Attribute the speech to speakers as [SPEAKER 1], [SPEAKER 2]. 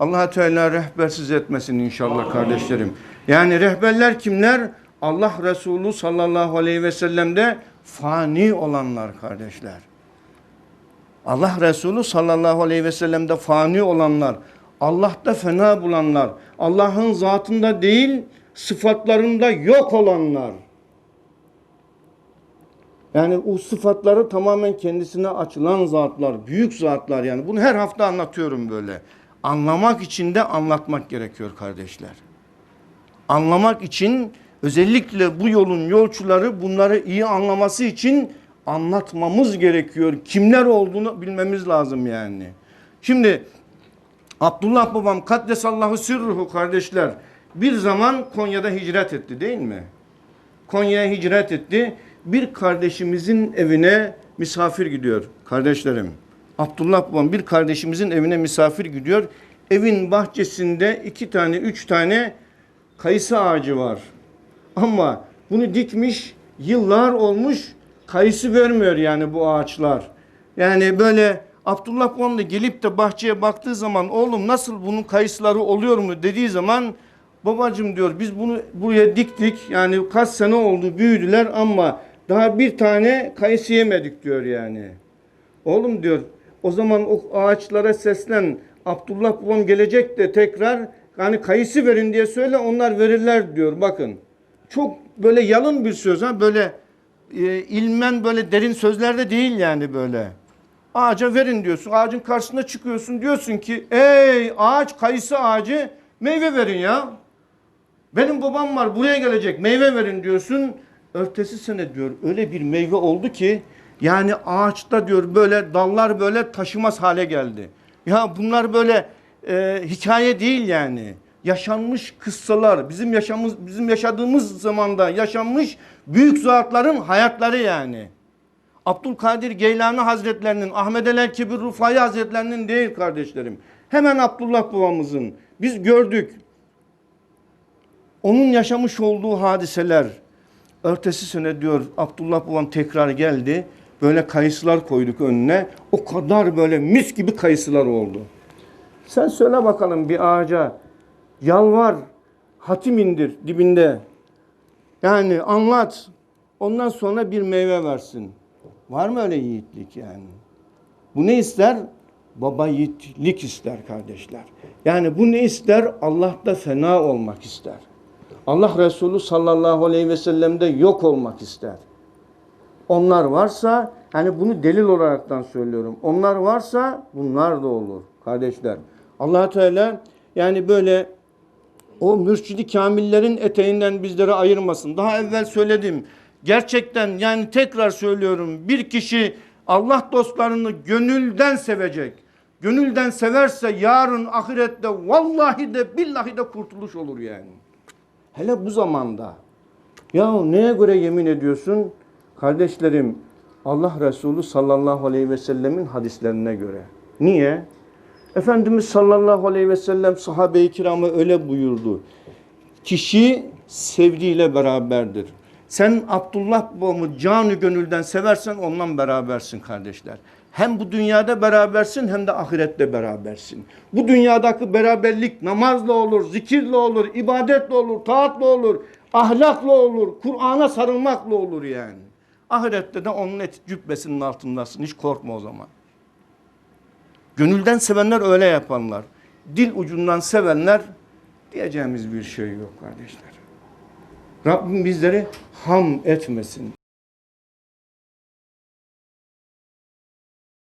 [SPEAKER 1] allah Teala rehbersiz etmesin inşallah kardeşlerim. Yani rehberler kimler? Allah Resulü sallallahu aleyhi ve sellem'de fani olanlar kardeşler. Allah Resulü sallallahu aleyhi ve sellem'de fani olanlar, Allah'ta fena bulanlar, Allah'ın zatında değil sıfatlarında yok olanlar. Yani o sıfatları tamamen kendisine açılan zatlar, büyük zatlar yani. Bunu her hafta anlatıyorum böyle. Anlamak için de anlatmak gerekiyor kardeşler. Anlamak için özellikle bu yolun yolcuları bunları iyi anlaması için anlatmamız gerekiyor. Kimler olduğunu bilmemiz lazım yani. Şimdi Abdullah babam kaddesallahu sirruhu kardeşler bir zaman Konya'da hicret etti değil mi? Konya'ya hicret etti. Bir kardeşimizin evine misafir gidiyor kardeşlerim. Abdullah babam bir kardeşimizin evine misafir gidiyor. Evin bahçesinde iki tane, üç tane kayısı ağacı var. Ama bunu dikmiş, yıllar olmuş, kayısı vermiyor yani bu ağaçlar. Yani böyle Abdullah babam da gelip de bahçeye baktığı zaman oğlum nasıl bunun kayısıları oluyor mu dediği zaman babacım diyor biz bunu buraya diktik yani kaç sene oldu büyüdüler ama daha bir tane kayısı yemedik diyor yani. Oğlum diyor o zaman o ağaçlara seslen Abdullah babam gelecek de tekrar hani kayısı verin diye söyle onlar verirler diyor bakın. Çok böyle yalın bir söz ha böyle e, ilmen böyle derin sözlerde değil yani böyle. Ağaca verin diyorsun. Ağacın karşısına çıkıyorsun. Diyorsun ki ey ağaç kayısı ağacı meyve verin ya. Benim babam var buraya gelecek meyve verin diyorsun. Örtesi sene diyor öyle bir meyve oldu ki yani ağaçta diyor böyle dallar böyle taşımaz hale geldi. Ya bunlar böyle e, hikaye değil yani. Yaşanmış kıssalar, bizim yaşamımız, bizim yaşadığımız zamanda yaşanmış büyük zatların hayatları yani. Abdülkadir Geylani Hazretlerinin, Ahmet el Erkebir Rufai Hazretlerinin değil kardeşlerim. Hemen Abdullah babamızın. Biz gördük. Onun yaşamış olduğu hadiseler. Ertesi sene diyor Abdullah babam tekrar geldi. Böyle kayısılar koyduk önüne. O kadar böyle mis gibi kayısılar oldu. Sen söyle bakalım bir ağaca yalvar, hatim indir dibinde. Yani anlat. Ondan sonra bir meyve versin. Var mı öyle yiğitlik yani? Bu ne ister? Baba yiğitlik ister kardeşler. Yani bu ne ister? Allah'ta fena olmak ister. Allah Resulü sallallahu aleyhi ve sellem'de yok olmak ister. Onlar varsa hani bunu delil olaraktan söylüyorum. Onlar varsa bunlar da olur kardeşler. allah Teala yani böyle o mürşidi kamillerin eteğinden bizleri ayırmasın. Daha evvel söyledim. Gerçekten yani tekrar söylüyorum. Bir kişi Allah dostlarını gönülden sevecek. Gönülden severse yarın ahirette vallahi de billahi de kurtuluş olur yani. Hele bu zamanda. Ya neye göre yemin ediyorsun? Kardeşlerim Allah Resulü sallallahu aleyhi ve sellemin hadislerine göre. Niye? Efendimiz sallallahu aleyhi ve sellem sahabe-i kiramı öyle buyurdu. Kişi sevdiğiyle beraberdir. Sen Abdullah babamı canı gönülden seversen ondan berabersin kardeşler. Hem bu dünyada berabersin hem de ahirette berabersin. Bu dünyadaki beraberlik namazla olur, zikirle olur, ibadetle olur, taatla olur, ahlakla olur, Kur'an'a sarılmakla olur yani. Ahirette de onun et cübbesinin altındasın. Hiç korkma o zaman. Gönülden sevenler öyle yapanlar. Dil ucundan sevenler diyeceğimiz bir şey yok kardeşler. Rabbim bizleri ham etmesin.